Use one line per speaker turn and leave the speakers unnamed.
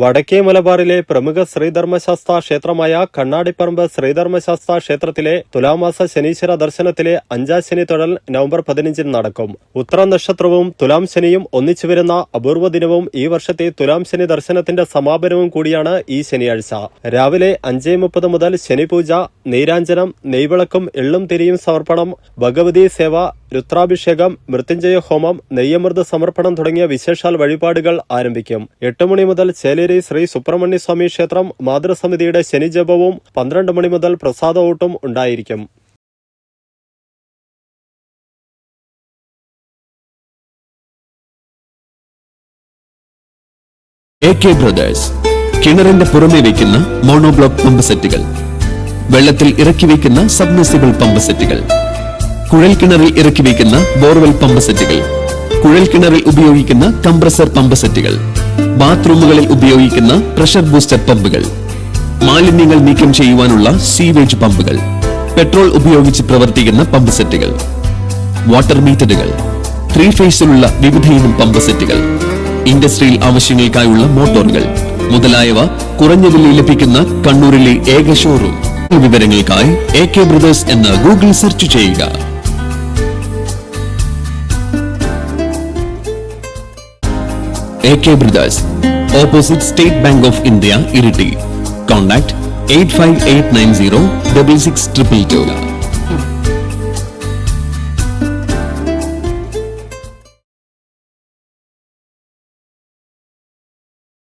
വടക്കേ മലബാറിലെ പ്രമുഖ ശ്രീധർമ്മശാസ്ത്ര ക്ഷേത്രമായ കണ്ണാടിപ്പറമ്പ് ശ്രീധർമ്മശാസ്ത്ര ക്ഷേത്രത്തിലെ തുലാമാസ ശനീശ്വര ദർശനത്തിലെ അഞ്ചാം ശനി തൊഴൽ നവംബർ പതിനഞ്ചിന് നടക്കും. ഉത്തര നക്ഷത്രവും തുലാം ശനിയും ഒന്നിച്ചു വരുന്ന അപൂർവ ദിനവും ഈ വർഷത്തെ തുലാം ശനി ദർശനത്തിന്റെ സമാപനവും കൂടിയാണ് ഈ ശനിയാഴ്ച. രാവിലെ അഞ്ചേ മുപ്പത് മുതൽ ശനിപൂജ നീരാഞ്ജനം നെയ്വിളക്കും എള്ളും തിരിയും സമർപ്പണം ഭഗവതി സേവ രുദ്രാഭിഷേകം മൃത്യുഞ്ജയ ഹോമം നെയ്യമൃത സമർപ്പണം തുടങ്ങിയ വിശേഷാൽ വഴിപാടുകൾ ആരംഭിക്കും. എട്ട് മണി മുതൽ ചേലേരി ശ്രീ സുബ്രഹ്മണ്യ സ്വാമി ക്ഷേത്രം മാതൃസമിതിയുടെ ശനിജപവും പന്ത്രണ്ട് മണി മുതൽ പ്രസാദവൂട്ടും ഉണ്ടായിരിക്കും.
എ കെ ബ്രദേഴ്സ് കിണറിന്റെ പുറമെ വയ്ക്കുന്ന മോണോബ്ലോക്ക് പമ്പ് സെറ്റുകൾ വെള്ളത്തിൽ ഇറക്കി വയ്ക്കുന്ന സബ്മിസിബിൾ പമ്പ് സെറ്റുകൾ കുഴൽ കിണറിൽ ഇറക്കി വയ്ക്കുന്ന ബോർവെൽ പമ്പ് സെറ്റുകൾ കുഴൽ കിണറിൽ ഉപയോഗിക്കുന്ന കംപ്രസർ പമ്പ് സെറ്റുകൾ ബാത്റൂമുകളിൽ ഉപയോഗിക്കുന്ന പ്രഷർ ബൂസ്റ്റർ പമ്പുകൾ മാലിന്യങ്ങൾ നീക്കം ചെയ്യുവാനുള്ള സീവേജ് പമ്പുകൾ പെട്രോൾ ഉപയോഗിച്ച് പ്രവർത്തിക്കുന്ന പമ്പ് സെറ്റുകൾ വാട്ടർ മീറ്ററുകൾ ത്രീ ഫേസിലുള്ള വിവിധയിനം പമ്പ് സെറ്റുകൾ ഇൻഡസ്ട്രിയൽ ആവശ്യങ്ങൾക്കായുള്ള മോട്ടോറുകൾ മുതലായവ കുറഞ്ഞ വിലയിൽ ലഭിക്കുന്ന കണ്ണൂരിലെ ഏക ഷോറൂം വിവരങ്ങൾക്കായി എ കെ ബ്രദേഴ്സ് എന്ന് ഗൂഗിൾ സെർച്ച് ചെയ്യുക. A K brothers opposite State Bank of India Iritty contact eight five eight nine zero double six triple two